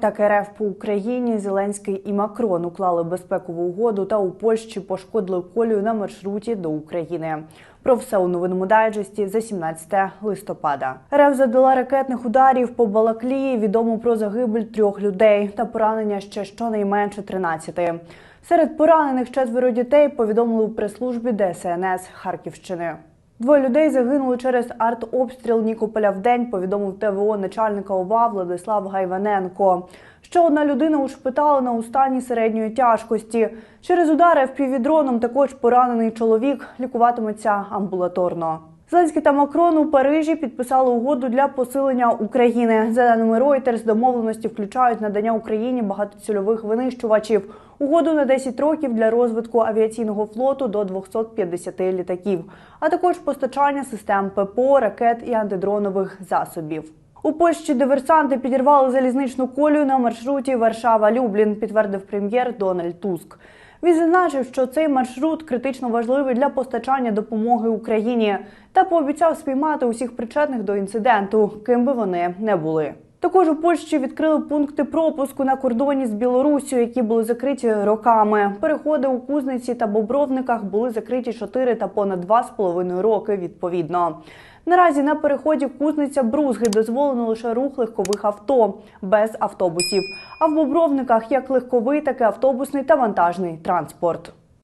Так РФ по Україні Зеленський і Макрон уклали безпекову угоду та у Польщі пошкодили колію на маршруті до України. Про все у новинному дайджесті за 17 листопада. РФ задала ракетних ударів по Балаклії. Відомо про загибель трьох людей та поранення ще щонайменше 13. Серед поранених четверо дітей повідомили у прес-службі ДСНС Харківщини. Двоє людей загинули через артобстріл Нікополя в день, повідомив ТВО начальника ОВА Владислав Гайваненко. Ще одна людина ушпиталена у стані середньої тяжкості. Через удари впівдроном також поранений чоловік лікуватиметься амбулаторно. Зеленський та Макрон у Парижі підписали угоду для посилення України. За даними Reuters, домовленості включають надання Україні багатоцільових винищувачів, угоду на 10 років для розвитку авіаційного флоту до 250 літаків, а також постачання систем ППО, ракет і антидронових засобів. У Польщі диверсанти підірвали залізничну колію на маршруті Варшава-Люблін, підтвердив прем'єр Дональд Туск. Він зазначив, що цей маршрут критично важливий для постачання допомоги Україні та пообіцяв спіймати усіх причетних до інциденту, ким би вони не були. Також у Польщі відкрили пункти пропуску на кордоні з Білоруссю, які були закриті роками. Переходи у Кузниці та Бобровниках були закриті 4 та понад 2,5 роки відповідно. Наразі на переході Кузниця Брузги дозволено лише рух легкових авто без автобусів. А в Бобровниках як легковий, так і автобусний та вантажний транспорт.